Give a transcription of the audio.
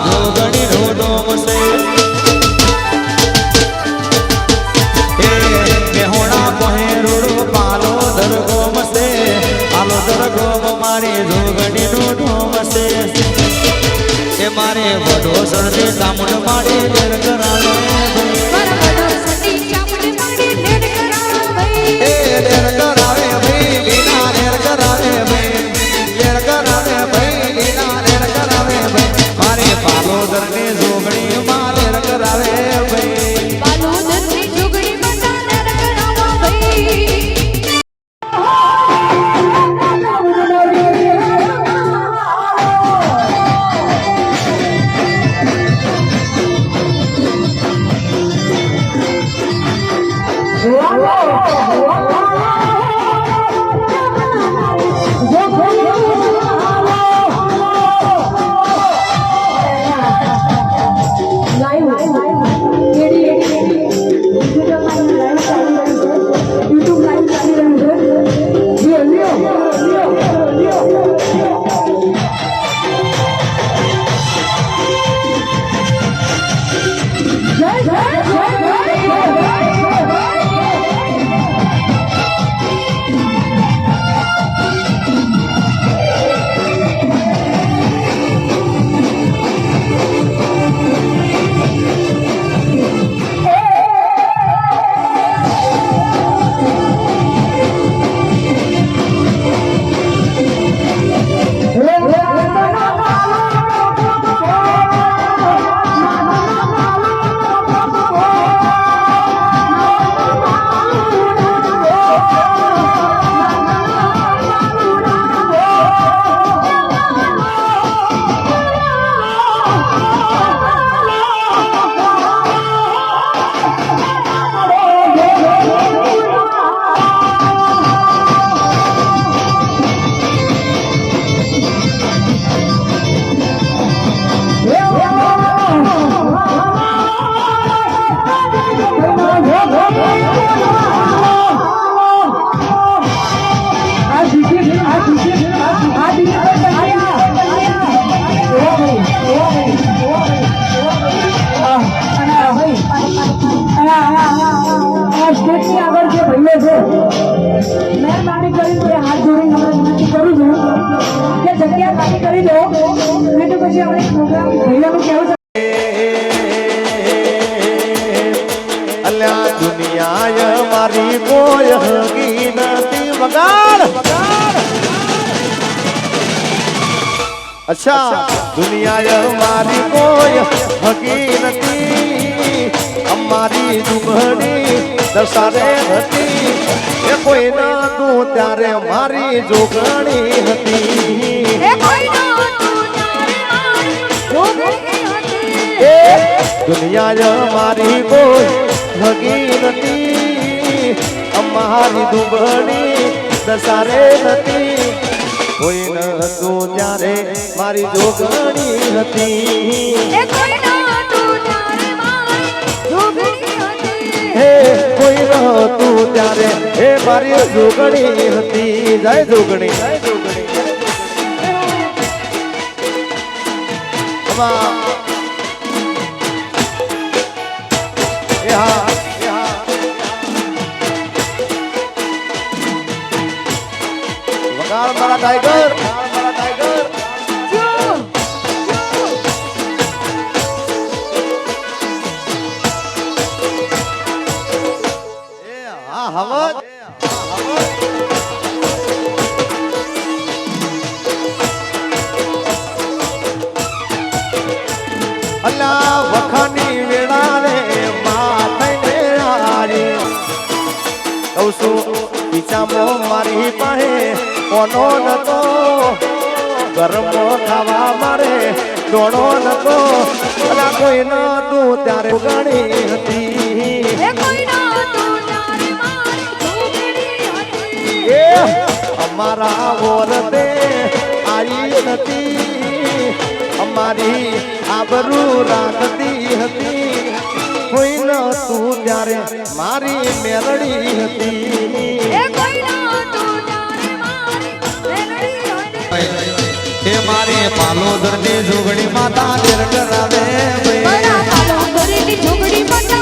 જોગણી નો dome છે એ મેહોણા કોહેરુડો પાલોદર ગોમ છે પાલોદર ગોમ મારી નો ડોમ છે એ મારે વડો સરદી ચામુંડ મારી લેર કરાવે કરી દો. નહીં તો પછી આપણે પ્રોગ્રામ કહેવું છે અલ્યા દુનિયા મારી કોઈ નથી વગાડ. અચ્છા દુનિયા મારી કોઈ હગી નથી. અમારી દુગડી દર્શાવે હતી. એ કોઈ ના તું ત્યારે મારી જોગણી હતી. એ કોઈનો તું ત્યારે મારી ઝૂંપડી હતી. એ દુનિયા મારી કોઈ ભગી નથી. અમારી દુબળી દશારે નથી. કોઈ નતું ત્યારે મારી જોગણી હતી. ત્યારે એ મારી જોગણી હતી. જય જોગણી. હા વગાડ મારા ટાઈગર અલા વખાની વેળા રે માથે હારી. કહું છું પીચામો મારી પાસે ગરમો ખાવા મારે અલા કોઈ નતું ત્યારે ગણી હતી. એ અમારા વોરતે આવી નથી. અમારી આબરૂ રાખતી હતી. કોઈ ન તું મારી મેલડી હતી. એ કોઈ નહોતું ત્યારે મારી મેરડી હતી. એ મારી પાલોદરની જોગણી માતા નિર્ગરાવે પાલોદરની માતા